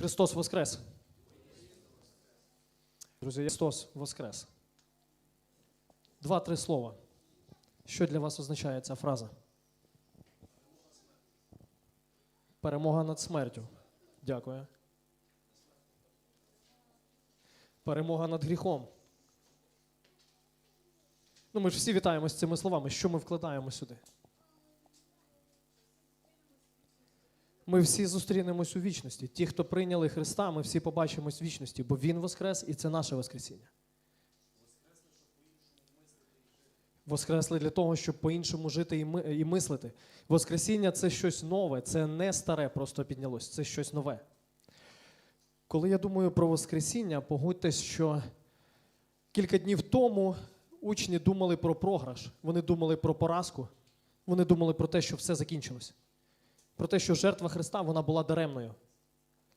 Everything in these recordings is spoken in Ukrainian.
Христос Воскрес. Друзі, Христос Воскрес. Два-три слова. Що для вас означає ця фраза? Перемога над смертю. Дякую. Перемога над гріхом. Ну, ми ж всі вітаємося цими словами. Що ми вкладаємо сюди? Ми всі зустрінемось у вічності. Ті, хто прийняли Христа, ми всі побачимось в вічності, бо Він воскрес і це наше Воскресіння. Воскресли для того, щоб по-іншому жити і, ми, і мислити. Воскресіння це щось нове, це не старе просто піднялось, це щось нове. Коли я думаю про Воскресіння, погодьтесь, що кілька днів тому учні думали про програш, вони думали про поразку, вони думали про те, що все закінчилось. Про те, що жертва Христа вона була даремною.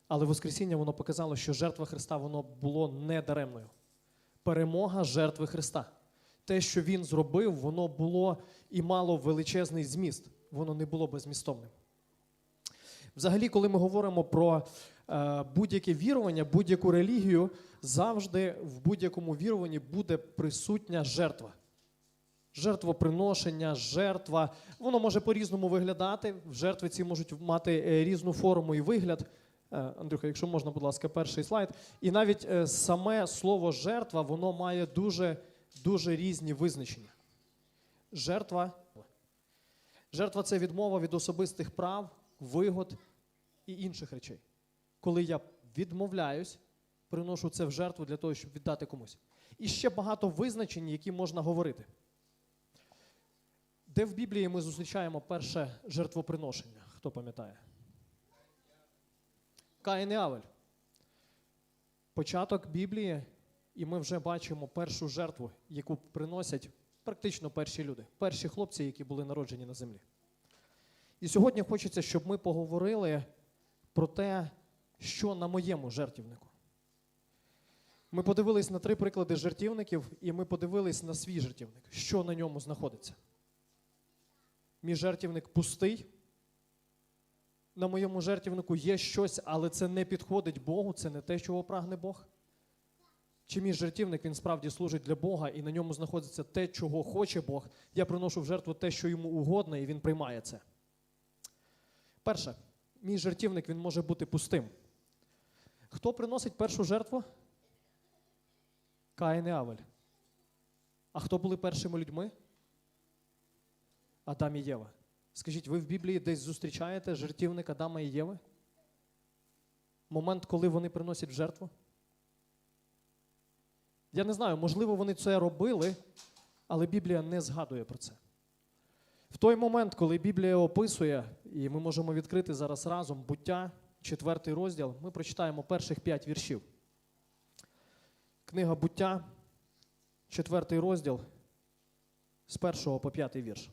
Але Воскресіння воно показало, що жертва Христа воно було не даремною. Перемога жертви Христа. Те, що Він зробив, воно було і мало величезний зміст, воно не було безмістовним. Взагалі, коли ми говоримо про е, будь-яке вірування, будь-яку релігію, завжди в будь-якому віруванні буде присутня жертва. Жертвоприношення, жертва. Воно може по-різному виглядати. В жертви ці можуть мати е, різну форму і вигляд. Е, Андрюха, якщо можна, будь ласка, перший слайд. І навіть е, саме слово жертва, воно має дуже, дуже різні визначення. Жертва. Жертва це відмова від особистих прав, вигод і інших речей. Коли я відмовляюсь, приношу це в жертву для того, щоб віддати комусь. І ще багато визначень, які можна говорити. Де в Біблії ми зустрічаємо перше жертвоприношення? Хто пам'ятає? Каїн і Авель. Початок Біблії, і ми вже бачимо першу жертву, яку приносять практично перші люди, перші хлопці, які були народжені на землі. І сьогодні хочеться, щоб ми поговорили про те, що на моєму жертівнику. Ми подивились на три приклади жертівників, і ми подивились на свій жертівник, що на ньому знаходиться. Мій жертівник пустий. На моєму жертівнику є щось, але це не підходить Богу, це не те, чого прагне Бог. Чи мій жертівник він справді служить для Бога, і на ньому знаходиться те, чого хоче Бог. Я приношу в жертву те, що йому угодно, і він приймає це. Перше, мій жертівник він може бути пустим. Хто приносить першу жертву? Каїн і Авель. А хто були першими людьми? Адам і Єва. Скажіть, ви в Біблії десь зустрічаєте жертівник Адама і Єви? Момент, коли вони приносять жертву? Я не знаю, можливо, вони це робили, але Біблія не згадує про це. В той момент, коли Біблія описує, і ми можемо відкрити зараз разом буття, четвертий розділ, ми прочитаємо перших п'ять віршів. Книга буття, четвертий розділ, з першого по п'ятий вірш.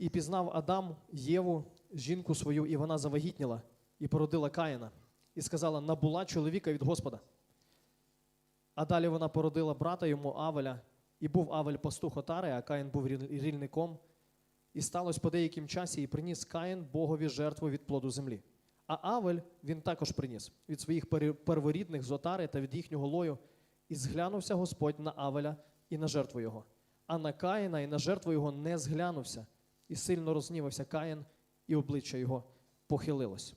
І пізнав Адам Єву, жінку свою, і вона завагітніла, і породила Каїна, і сказала: набула чоловіка від Господа. А далі вона породила брата йому Авеля, і був Авель пастух Отари, а Каїн був ріл- рільником. І сталося по деяким часі, і приніс Каїн Богові жертву від плоду землі. А Авель він також приніс від своїх перворідних з Отари та від їхнього лою, і зглянувся Господь на Авеля і на жертву його. А на Каїна і на жертву його не зглянувся, і сильно рознівався Каїн, і обличчя його похилилось.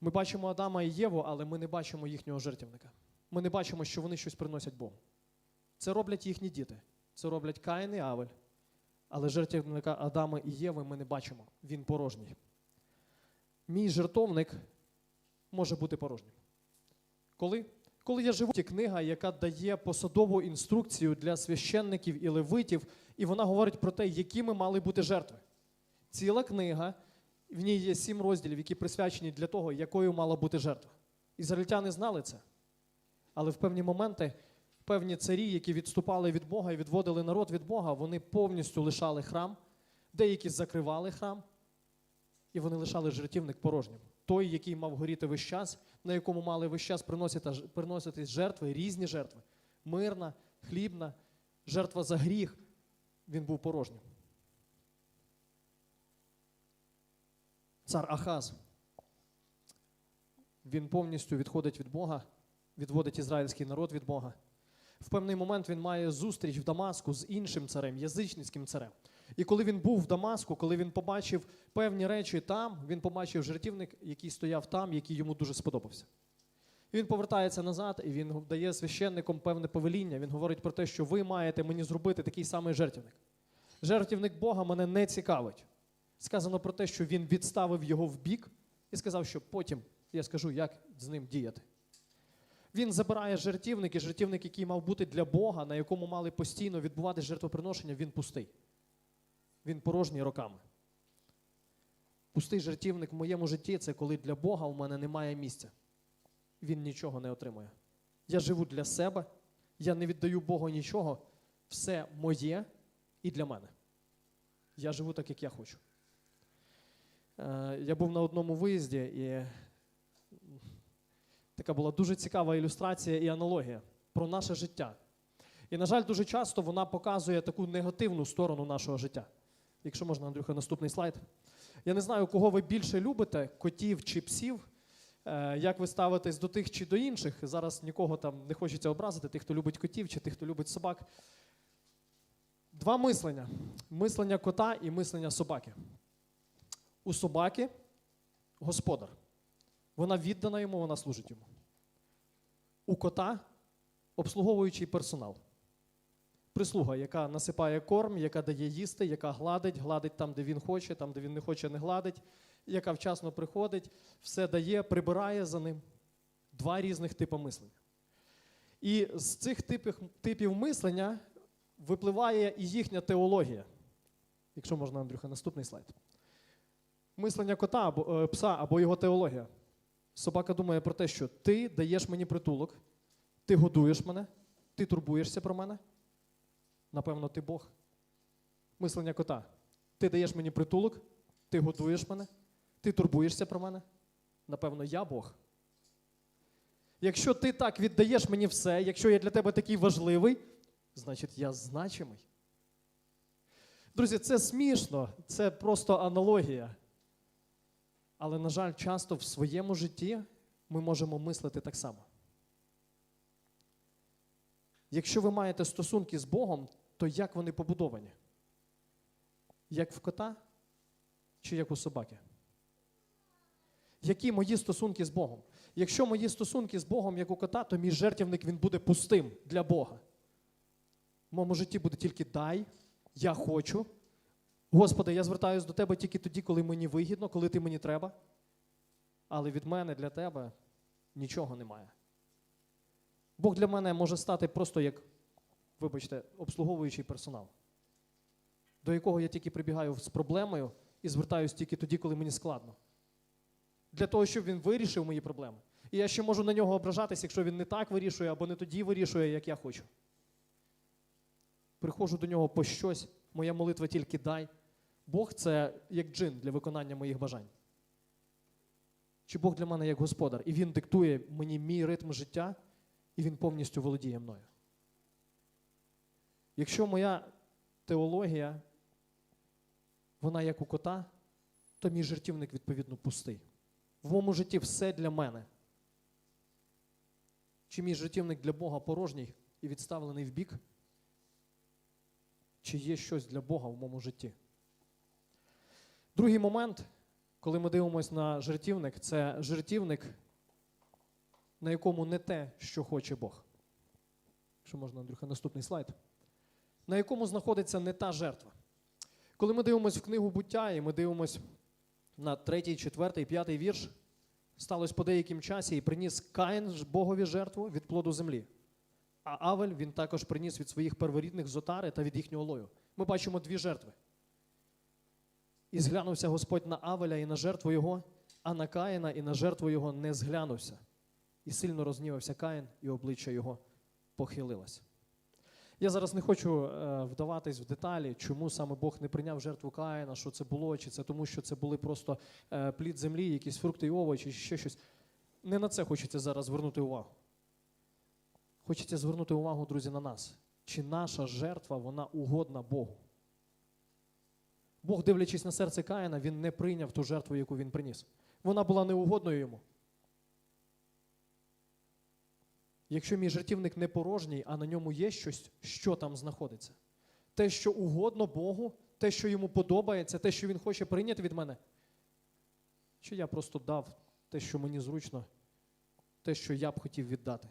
Ми бачимо Адама і Єву, але ми не бачимо їхнього жертівника. Ми не бачимо, що вони щось приносять Богу. Це роблять їхні діти. Це роблять Каїн і Авель. Але жертівника Адама і Єви ми не бачимо. Він порожній. Мій жертовник може бути порожнім. Коли? Коли я живу, є книга, яка дає посадову інструкцію для священників і левитів, і вона говорить про те, якими мали бути жертви. Ціла книга, в ній є сім розділів, які присвячені для того, якою мала бути жертва. Ізраїльтяни знали це. Але в певні моменти певні царі, які відступали від Бога і відводили народ від Бога, вони повністю лишали храм, деякі закривали храм, і вони лишали жертівник порожнім. Той, який мав горіти весь час, на якому мали весь час приносити, приноситись жертви, різні жертви. Мирна, хлібна, жертва за гріх, він був порожнім. Цар Ахаз. він повністю відходить від Бога, відводить ізраїльський народ від Бога. В певний момент він має зустріч в Дамаску з іншим царем, язичницьким царем. І коли він був в Дамаску, коли він побачив певні речі там, він побачив жертівник, який стояв там, який йому дуже сподобався. І він повертається назад, і він дає священникам певне повеління. Він говорить про те, що ви маєте мені зробити такий самий жертівник. Жертівник Бога мене не цікавить. Сказано про те, що він відставив його в бік і сказав, що потім я скажу, як з ним діяти. Він забирає жертівник, і жертівник, який мав бути для Бога, на якому мали постійно відбувати жертвоприношення, він пустий. Він порожній роками. Пустий жертівник в моєму житті це коли для Бога у мене немає місця. Він нічого не отримує. Я живу для себе, я не віддаю Богу нічого, все моє і для мене. Я живу так, як я хочу. Е, Я був на одному виїзді, і така була дуже цікава ілюстрація і аналогія про наше життя. І, на жаль, дуже часто вона показує таку негативну сторону нашого життя. Якщо можна, Андрюха, наступний слайд. Я не знаю, кого ви більше любите, котів чи псів. Е, Як ви ставитесь до тих чи до інших? Зараз нікого там не хочеться образити, тих, хто любить котів чи тих, хто любить собак. Два мислення: мислення кота і мислення собаки. У собаки господар. Вона віддана йому, вона служить йому. У кота обслуговуючий персонал. Прислуга, яка насипає корм, яка дає їсти, яка гладить, гладить там, де він хоче, там, де він не хоче, не гладить, яка вчасно приходить, все дає, прибирає за ним. Два різних типи мислення. І з цих типів, типів мислення випливає і їхня теологія. Якщо можна, Андрюха, наступний слайд. Мислення кота або е, пса або його теологія. Собака думає про те, що ти даєш мені притулок, ти годуєш мене, ти турбуєшся про мене. Напевно, ти Бог. Мислення кота. Ти даєш мені притулок, ти годуєш мене, ти турбуєшся про мене. Напевно, я Бог. Якщо ти так віддаєш мені все, якщо я для тебе такий важливий, значить я значимий. Друзі, це смішно, це просто аналогія. Але, на жаль, часто в своєму житті ми можемо мислити так само. Якщо ви маєте стосунки з Богом, то як вони побудовані? Як в кота чи як у собаки? Які мої стосунки з Богом? Якщо мої стосунки з Богом, як у кота, то мій жертівник він буде пустим для Бога. В моєму житті буде тільки дай, я хочу. Господи, я звертаюся до Тебе тільки тоді, коли мені вигідно, коли ти мені треба. Але від мене для тебе нічого немає. Бог для мене може стати просто як, вибачте, обслуговуючий персонал, до якого я тільки прибігаю з проблемою і звертаюся тільки тоді, коли мені складно. Для того, щоб він вирішив мої проблеми. І я ще можу на нього ображатися, якщо він не так вирішує або не тоді вирішує, як я хочу. Приходжу до нього по щось, моя молитва тільки дай. Бог це як джин для виконання моїх бажань. Чи Бог для мене як господар, і він диктує мені мій ритм життя, і він повністю володіє мною. Якщо моя теологія, вона як у кота, то мій жертівник, відповідно, пустий. В моєму житті все для мене. Чи мій жертівник для Бога порожній і відставлений в бік? Чи є щось для Бога в моєму житті? Другий момент, коли ми дивимося на жертівник, це жертівник, на якому не те, що хоче Бог. Якщо можна, Андрюха, наступний слайд. На якому знаходиться не та жертва. Коли ми дивимося в книгу буття, і ми дивимося на третій, четвертий, п'ятий вірш, сталося по деяким часі і приніс Каїн Богові жертву від плоду землі. А Авель він також приніс від своїх перворідних з отари та від їхнього лою. Ми бачимо дві жертви. І зглянувся Господь на Авеля і на жертву його, а на Каїна і на жертву його не зглянувся. І сильно рознівався Каїн, і обличчя його похилилось. Я зараз не хочу е, вдаватись в деталі, чому саме Бог не прийняв жертву Каїна, що це було, чи це тому, що це були просто е, плід землі, якісь фрукти і овочі, чи ще щось. Не на це хочеться зараз звернути увагу. Хочеться звернути увагу, друзі, на нас. Чи наша жертва, вона угодна Богу? Бог, дивлячись на серце Каїна, він не прийняв ту жертву, яку він приніс. Вона була неугодною йому. Якщо мій жертівник не порожній, а на ньому є щось, що там знаходиться? Те, що угодно Богу, те, що йому подобається, те, що він хоче прийняти від мене? Чи я просто дав те, що мені зручно, те, що я б хотів віддати?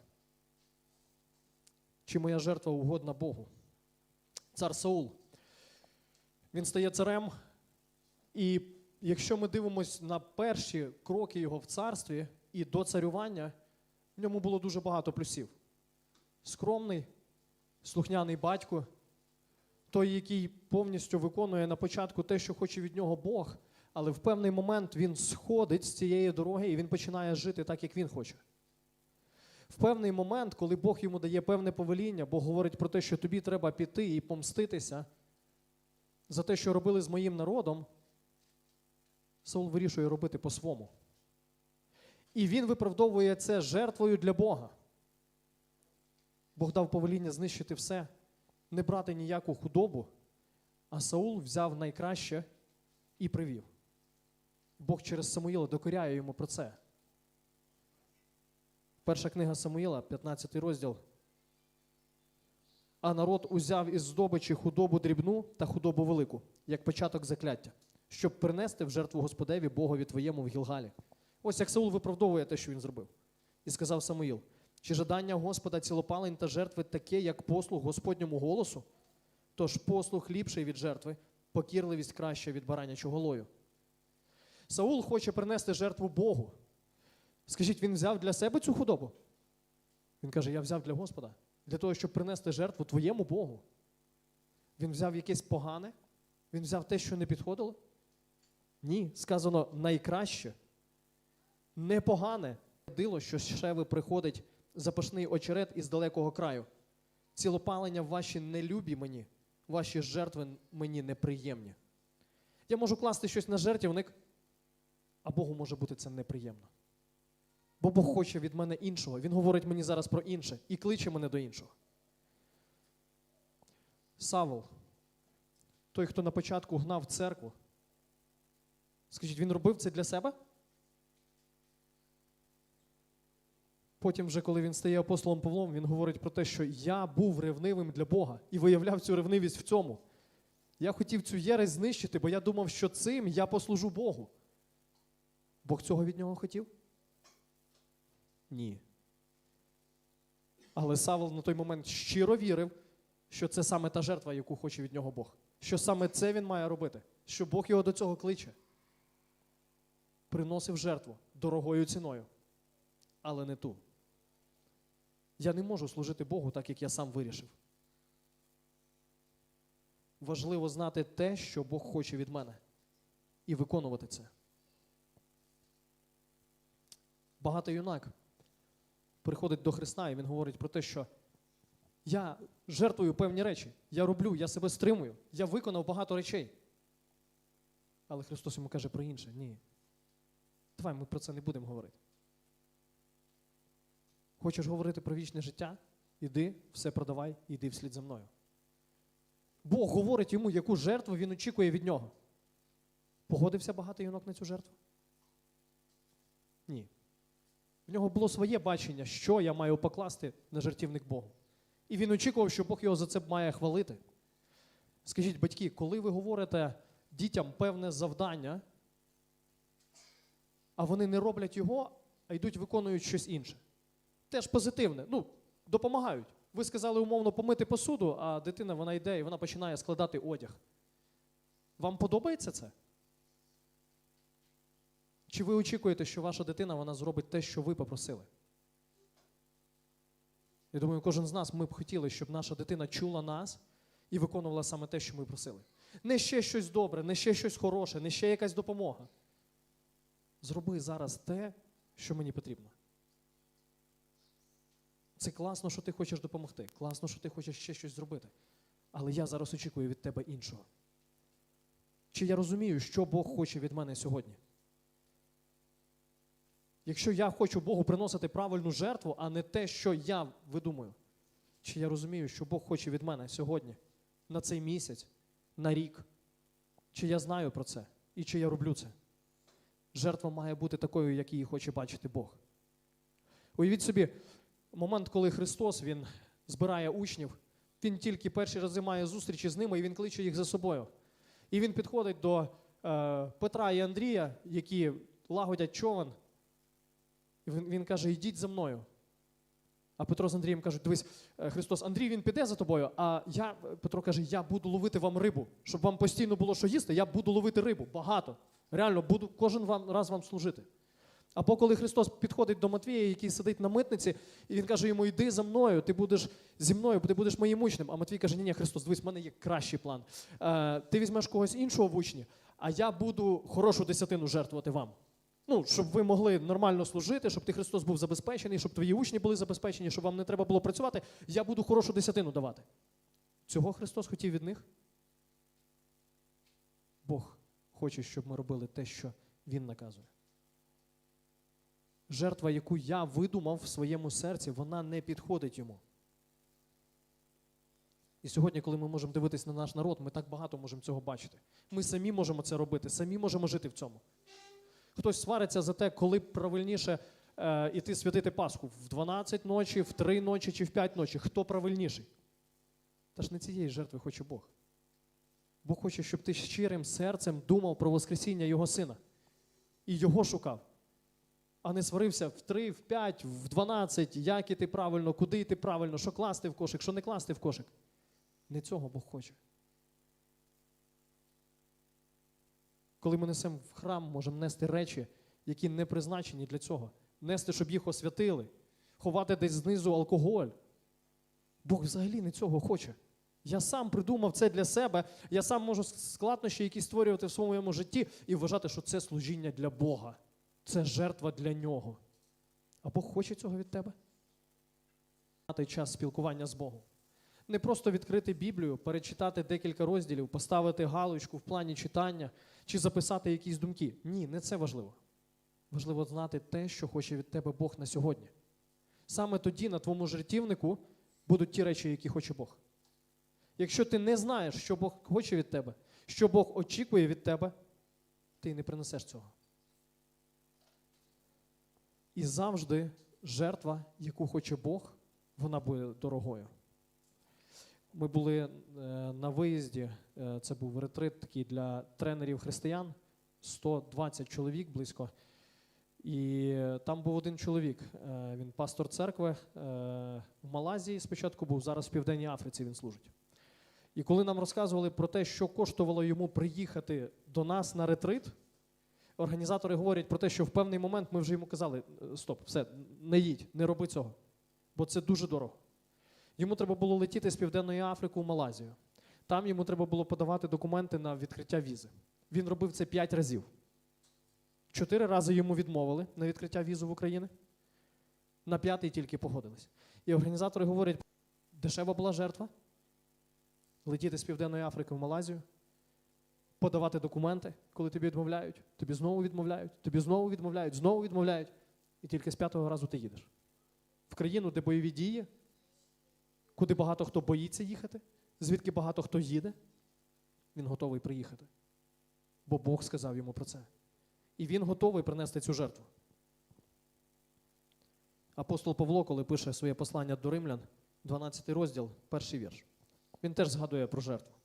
Чи моя жертва угодна Богу? Цар Саул. Він стає царем, і якщо ми дивимося на перші кроки його в царстві і до царювання, в ньому було дуже багато плюсів. Скромний, слухняний батько, той, який повністю виконує на початку те, що хоче від нього Бог, але в певний момент він сходить з цієї дороги і він починає жити так, як він хоче. В певний момент, коли Бог йому дає певне повеління, Бог говорить про те, що тобі треба піти і помститися за те, що робили з моїм народом, Саул вирішує робити по-свому. І він виправдовує це жертвою для Бога. Бог дав повеління знищити все, не брати ніяку худобу, а Саул взяв найкраще і привів. Бог через Самуїла докоряє йому про це. Перша книга Самуїла, 15 розділ. А народ узяв із здобичі худобу дрібну та худобу велику, як початок закляття, щоб принести в жертву Господеві Богові твоєму в Гілгалі. Ось як Саул виправдовує те, що він зробив. І сказав Самуїл: чи жадання Господа цілопалень та жертви таке, як послуг Господньому голосу? Тож послуг ліпший від жертви, покірливість краща від баранячого лою. Саул хоче принести жертву Богу. Скажіть, він взяв для себе цю худобу? Він каже: Я взяв для Господа, для того, щоб принести жертву твоєму Богу. Він взяв якесь погане, він взяв те, що не підходило? Ні, сказано найкраще, непогане. Дило, що з шеви приходить запашний очерет із далекого краю. Цілопалення ваші нелюбі мені, ваші жертви мені неприємні. Я можу класти щось на жертвівник, а Богу може бути це неприємно. Бо Бог хоче від мене іншого. Він говорить мені зараз про інше і кличе мене до іншого. Савол, той, хто на початку гнав церкву, скажіть, він робив це для себе? Потім, вже, коли він стає апостолом Павлом, він говорить про те, що я був ревнивим для Бога і виявляв цю ревнивість в цьому. Я хотів цю єресь знищити, бо я думав, що цим я послужу Богу. Бог цього від нього хотів? Ні. Але Савол на той момент щиро вірив, що це саме та жертва, яку хоче від нього Бог. Що саме це він має робити, що Бог його до цього кличе. Приносив жертву дорогою ціною, але не ту. Я не можу служити Богу так, як я сам вирішив. Важливо знати те, що Бог хоче від мене, і виконувати це. Багато юнак приходить до Христа, і він говорить про те, що я жертвую певні речі, я роблю, я себе стримую, я виконав багато речей. Але Христос йому каже про інше. Ні. Давай ми про це не будемо говорити. Хочеш говорити про вічне життя? Іди, все продавай, іди вслід за мною. Бог говорить йому, яку жертву він очікує від нього. Погодився багато юнок на цю жертву? Ні. В нього було своє бачення, що я маю покласти на жертівник Богу. І він очікував, що Бог його за це має хвалити. Скажіть, батьки, коли ви говорите дітям певне завдання, а вони не роблять його, а йдуть виконують щось інше. Теж позитивне. Ну, допомагають. Ви сказали умовно помити посуду, а дитина вона йде і вона починає складати одяг. Вам подобається це? Чи ви очікуєте, що ваша дитина вона зробить те, що ви попросили? Я думаю, кожен з нас ми б хотіли, щоб наша дитина чула нас і виконувала саме те, що ми просили. Не ще щось добре, не ще щось хороше, не ще якась допомога. Зроби зараз те, що мені потрібно. Це класно, що ти хочеш допомогти. Класно, що ти хочеш ще щось зробити. Але я зараз очікую від тебе іншого. Чи я розумію, що Бог хоче від мене сьогодні? Якщо я хочу Богу приносити правильну жертву, а не те, що я видумую, чи я розумію, що Бог хоче від мене сьогодні, на цей місяць, на рік? Чи я знаю про це і чи я роблю це? Жертва має бути такою, як її хоче бачити Бог. Уявіть собі, момент, коли Христос Він збирає учнів, Він тільки перші рази має зустрічі з ними і Він кличе їх за собою. І він підходить до е, Петра і Андрія, які лагодять човен. І він, він каже: Йдіть за мною. А Петро з Андрієм кажуть: дивись, е, Христос, Андрій він піде за тобою, а я, Петро каже, я буду ловити вам рибу, щоб вам постійно було що їсти, я буду ловити рибу. Багато. Реально, буду кожен вам, раз вам служити. Або коли Христос підходить до Матвія, який сидить на митниці, і він каже йому: Йди за мною, ти будеш зі мною, ти будеш моїм учнем. А Матвій каже: Ні, ні, Христос, дивись, в мене є кращий план. Е, ти візьмеш когось іншого в учні, а я буду хорошу десятину жертвувати вам. Ну, щоб ви могли нормально служити, щоб ти Христос був забезпечений, щоб твої учні були забезпечені, щоб вам не треба було працювати, я буду хорошу десятину давати. Цього Христос хотів від них. Бог хоче, щоб ми робили те, що Він наказує. Жертва, яку я видумав в своєму серці, вона не підходить йому. І сьогодні, коли ми можемо дивитися на наш народ, ми так багато можемо цього бачити. Ми самі можемо це робити, самі можемо жити в цьому. Хтось свариться за те, коли правильніше е, іти святити Пасху в 12 ночі, в 3 ночі чи в 5 ночі. Хто правильніший? Та ж не цієї жертви хоче Бог. Бог хоче, щоб ти щирим серцем думав про Воскресіння Його Сина і Його шукав, а не сварився в 3, в 5, в 12, як іти правильно, куди йти правильно, що класти в кошик, що не класти в кошик. Не цього Бог хоче. Коли ми несемо в храм, можемо нести речі, які не призначені для цього. Нести, щоб їх освятили, ховати десь знизу алкоголь. Бог взагалі не цього хоче. Я сам придумав це для себе, я сам можу складнощі якісь створювати в своєму житті і вважати, що це служіння для Бога, це жертва для нього. А Бог хоче цього від тебе? Мати час спілкування з Богом. Не просто відкрити Біблію, перечитати декілька розділів, поставити галочку в плані читання чи записати якісь думки. Ні, не це важливо. Важливо знати те, що хоче від тебе Бог на сьогодні. Саме тоді на твоєму жертівнику будуть ті речі, які хоче Бог. Якщо ти не знаєш, що Бог хоче від тебе, що Бог очікує від тебе, ти не принесеш цього. І завжди жертва, яку хоче Бог, вона буде дорогою. Ми були е, на виїзді, е, це був ретрит такий для тренерів християн, 120 чоловік близько. І там був один чоловік, е, він пастор церкви в Малайзії спочатку був, зараз в Південній Африці він служить. І коли нам розказували про те, що коштувало йому приїхати до нас на ретрит, організатори говорять про те, що в певний момент ми вже йому казали: стоп, все, не їдь, не роби цього, бо це дуже дорого. Йому треба було летіти з Південної Африки у Малайзію. Там йому треба було подавати документи на відкриття візи. Він робив це п'ять разів. Чотири рази йому відмовили на відкриття візи в Україні. На п'ятий тільки погодились. І організатори говорять, дешева була жертва. Летіти з Південної Африки в Малайзію, подавати документи, коли тобі відмовляють, тобі знову відмовляють, тобі знову відмовляють, знову відмовляють. І тільки з п'ятого разу ти їдеш. В країну, де бойові дії, куди багато хто боїться їхати, звідки багато хто їде, він готовий приїхати. Бо Бог сказав йому про це. І він готовий принести цю жертву. Апостол Павло, коли пише своє послання до римлян, 12 розділ, перший вірш, він теж згадує про жертву.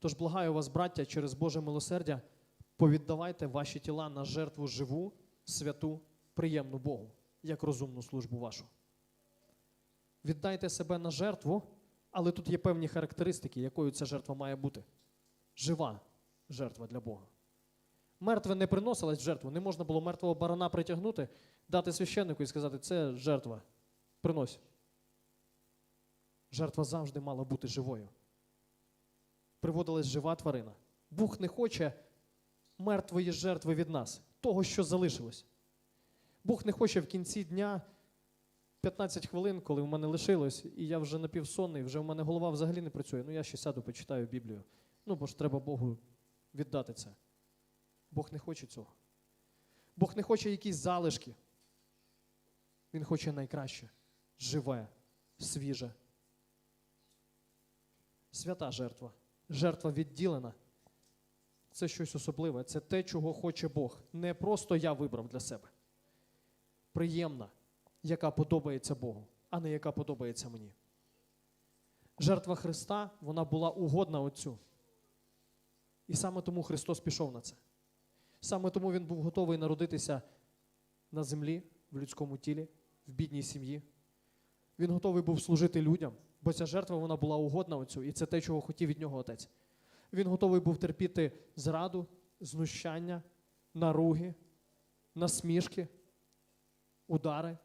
Тож благаю вас, браття, через Боже милосердя, повіддавайте ваші тіла на жертву живу, святу, приємну Богу, як розумну службу вашу віддайте себе на жертву, але тут є певні характеристики, якою ця жертва має бути. Жива жертва для Бога. Мертве не приносилось в жертву. Не можна було мертвого барана притягнути, дати священнику і сказати, це жертва. Принось. Жертва завжди мала бути живою. Приводилась жива тварина. Бог не хоче мертвої жертви від нас, того, що залишилось. Бог не хоче в кінці дня 15 хвилин, коли в мене лишилось, і я вже напівсонний, вже в мене голова взагалі не працює. Ну я ще сяду, почитаю Біблію. Ну, бо ж треба Богу віддати це. Бог не хоче цього. Бог не хоче якісь залишки. Він хоче найкраще, живе, свіже. Свята жертва. Жертва відділена. Це щось особливе. Це те, чого хоче Бог. Не просто я вибрав для себе. Приємна яка подобається Богу, а не яка подобається мені. Жертва Христа, вона була угодна Отцю. І саме тому Христос пішов на це. Саме тому Він був готовий народитися на землі, в людському тілі, в бідній сім'ї. Він готовий був служити людям, бо ця жертва вона була угодна Отцю, і це те, чого хотів від нього Отець. Він готовий був терпіти зраду, знущання, наруги, насмішки, удари.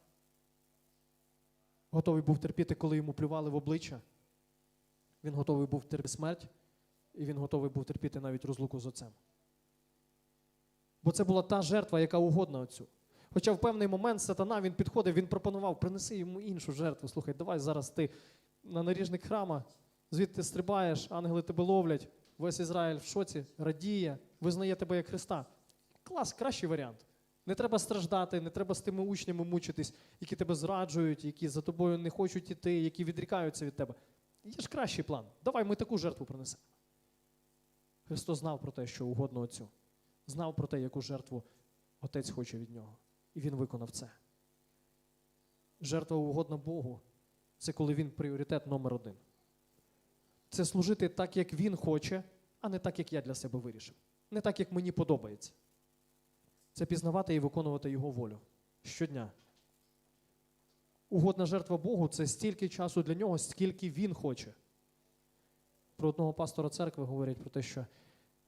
Готовий був терпіти, коли йому плювали в обличчя. Він готовий був терпіти смерть, і він готовий був терпіти навіть розлуку з отцем. Бо це була та жертва, яка угодна отцю. Хоча в певний момент сатана він підходив, він пропонував, принеси йому іншу жертву. Слухай, давай зараз ти на наріжник храма, звідти стрибаєш, ангели тебе ловлять, весь Ізраїль в шоці, радіє, визнає тебе як Христа. Клас, кращий варіант. Не треба страждати, не треба з тими учнями мучитись, які тебе зраджують, які за тобою не хочуть іти, які відрікаються від тебе. Є ж кращий план. Давай ми таку жертву принесемо. Христос знав про те, що угодно Отцю. Знав про те, яку жертву Отець хоче від нього. І він виконав це. Жертва угодна Богу це коли він пріоритет номер один. Це служити так, як він хоче, а не так, як я для себе вирішив. Не так, як мені подобається. Це пізнавати і виконувати його волю щодня. Угодна жертва Богу це стільки часу для нього, скільки він хоче. Про одного пастора церкви говорять про те, що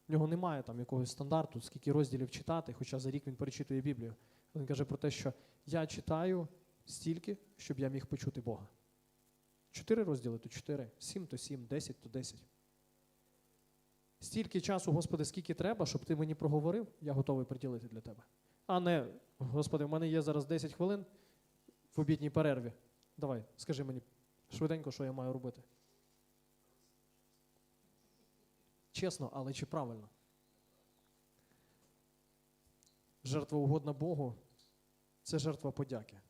в нього немає там якогось стандарту, скільки розділів читати, хоча за рік він перечитує Біблію. Він каже про те, що я читаю стільки, щоб я міг почути Бога. Чотири розділи то чотири, сім то сім, десять то десять. Стільки часу, Господи, скільки треба, щоб ти мені проговорив, я готовий приділити для тебе. А не, Господи, в мене є зараз 10 хвилин в обідній перерві. Давай, скажи мені швиденько, що я маю робити. Чесно, але чи правильно? Жертва угодна Богу це жертва подяки.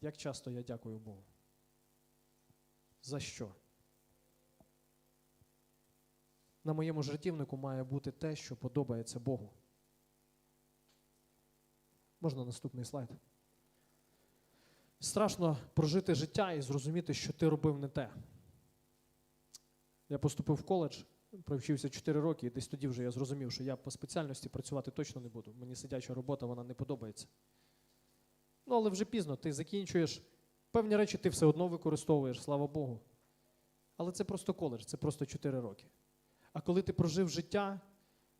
Як часто я дякую Богу? За що? На моєму жертівнику має бути те, що подобається Богу. Можна наступний слайд. Страшно прожити життя і зрозуміти, що ти робив не те. Я поступив в коледж, провчився 4 роки, і десь тоді вже я зрозумів, що я по спеціальності працювати точно не буду. Мені сидяча робота, вона не подобається. Ну, але вже пізно, ти закінчуєш. Певні речі ти все одно використовуєш, слава Богу. Але це просто коледж, це просто 4 роки. А коли ти прожив життя,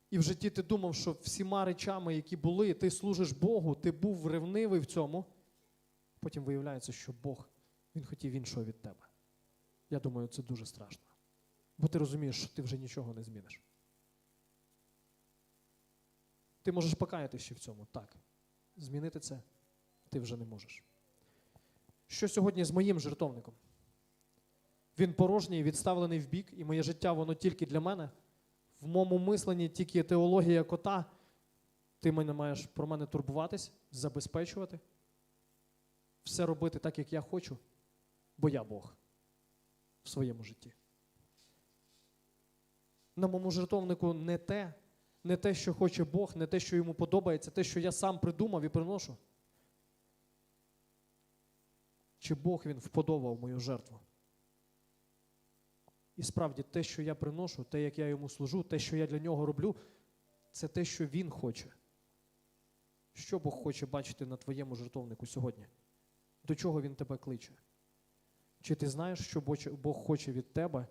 і в житті ти думав, що всіма речами, які були, ти служиш Богу, ти був ревнивий в цьому, потім виявляється, що Бог Він хотів іншого від тебе. Я думаю, це дуже страшно. Бо ти розумієш, що ти вже нічого не зміниш. Ти можеш покаятися ще в цьому, так. Змінити це ти вже не можеш. Що сьогодні з моїм жертовником? Він порожній, відставлений в бік, і моє життя воно тільки для мене. В моєму мисленні тільки теологія кота. Ти мене маєш про мене турбуватись, забезпечувати, все робити так, як я хочу, бо я Бог в своєму житті. На моєму жертовнику не те, не те, що хоче Бог, не те, що йому подобається, те, що я сам придумав і приношу. Чи Бог він вподобав мою жертву? І справді те, що я приношу, те, як я йому служу, те, що я для нього роблю, це те, що він хоче. Що Бог хоче бачити на твоєму жертовнику сьогодні? До чого він тебе кличе? Чи ти знаєш, що Бог хоче від тебе,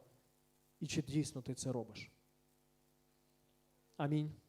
і чи дійсно ти це робиш? Амінь.